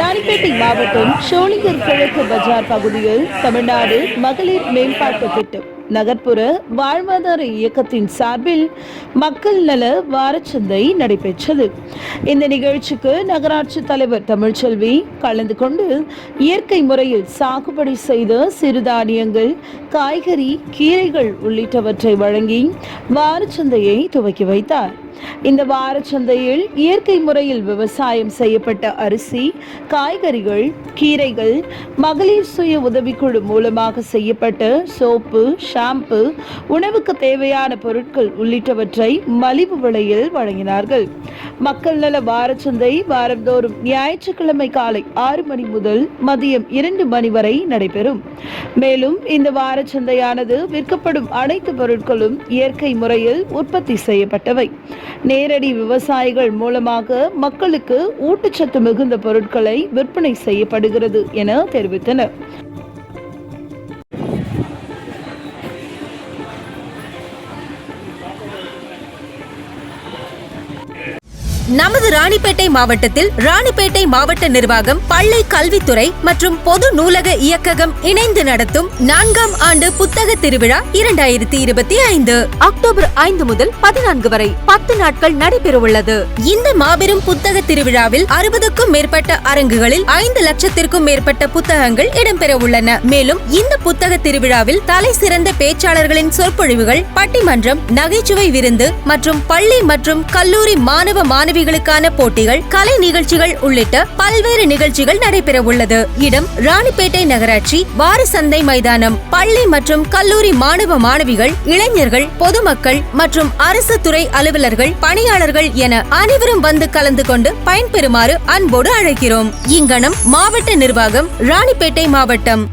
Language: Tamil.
ராணிப்பேட்டை மாவட்டம் சோளிங்கர் கிழக்கு பஜார் பகுதியில் தமிழ்நாடு மகளிர் மேம்பாட்டு திட்டம். நகர்ப்புற வாழ்வாதார இயக்கத்தின் சார்பில் மக்கள் நல வாரச்சந்தை நடைபெற்றது. இந்த நிகழ்ச்சிக்கு நகராட்சி தலைவர் தமிழ்ச்செல்வி கலந்து கொண்டு இயற்கை முறையில் சாகுபடி செய்த சிறுதானியங்கள் காய்கறி கீரைகள் உள்ளிட்டவற்றை வழங்கி வாரச்சந்தையை துவக்கி வைத்தார். இந்த வாரச்சந்தையில் இயற்கை முறையில் விவசாயம் செய்யப்பட்ட அரிசி காய்கறிகள் கீரைகள் மகளிர் சுய உதவிக்குழு மூலமாக செய்யப்பட்ட சோப்பு ஷாம்பு உணவுக்கு தேவையான பொருட்கள் உள்ளிட்டவற்றை மலிவு விலையில் வழங்கினார்கள். மக்கள் நல வாரச்சந்தை வாரந்தோறும் ஞாயிற்றுக்கிழமை காலை ஆறு மணி முதல் மதியம் இரண்டு மணி வரை நடைபெறும். மேலும் இந்த வார சந்தையானது விற்கப்படும் அனைத்து பொருட்களும் இயற்கை முறையில் உற்பத்தி செய்யப்பட்டவை. நேரடி விவசாயிகள் மூலமாக மக்களுக்கு ஊட்டச்சத்து மிகுந்த பொருட்களை விற்பனை செய்யப்படுகிறது என தெரிவித்தனர். நமது ராணிப்பேட்டை மாவட்டத்தில் ராணிப்பேட்டை மாவட்ட நிர்வாகம் பள்ளி கல்வித்துறை மற்றும் பொது நூலக இயக்ககம் இணைந்து நடத்தும் நான்காம் ஆண்டு புத்தக திருவிழா இரண்டாயிரத்தி இருபத்தி ஐந்து. அக்டோபர் ஐந்து முதல் பதினான்கு வரை பத்து நாட்கள் நடைபெறவுள்ளது. இந்த மாபெரும் புத்தக திருவிழாவில் அறுபதுக்கும் மேற்பட்ட அரங்குகளில் ஐந்து லட்சத்திற்கும் மேற்பட்ட புத்தகங்கள் இடம்பெற உள்ளன மேலும் இந்த புத்தக திருவிழாவில் தலை சிறந்த பேச்சாளர்களின் சொற்பொழிவுகள் பட்டிமன்றம் நகைச்சுவை விருந்து மற்றும் பள்ளி மற்றும் கல்லூரி மாணவ மாணவிகளுக்கான போட்டிகள் கலை நிகழ்ச்சிகள் உள்ளிட்ட பல்வேறு நிகழ்ச்சிகள் நடைபெற உள்ளது. இடம் ராணிப்பேட்டை நகராட்சி வாரிசந்தை மைதானம். பள்ளி மற்றும் கல்லூரி மாணவ மாணவிகள் இளைஞர்கள் பொதுமக்கள் மற்றும் அரசு துறை அலுவலர்கள் பணியாளர்கள் என அனைவரும் வந்து கலந்து கொண்டு பயன்பெறுமாறு அன்போடு அழைக்கிறோம். இங்கனம் மாவட்ட நிர்வாகம் ராணிப்பேட்டை மாவட்டம்.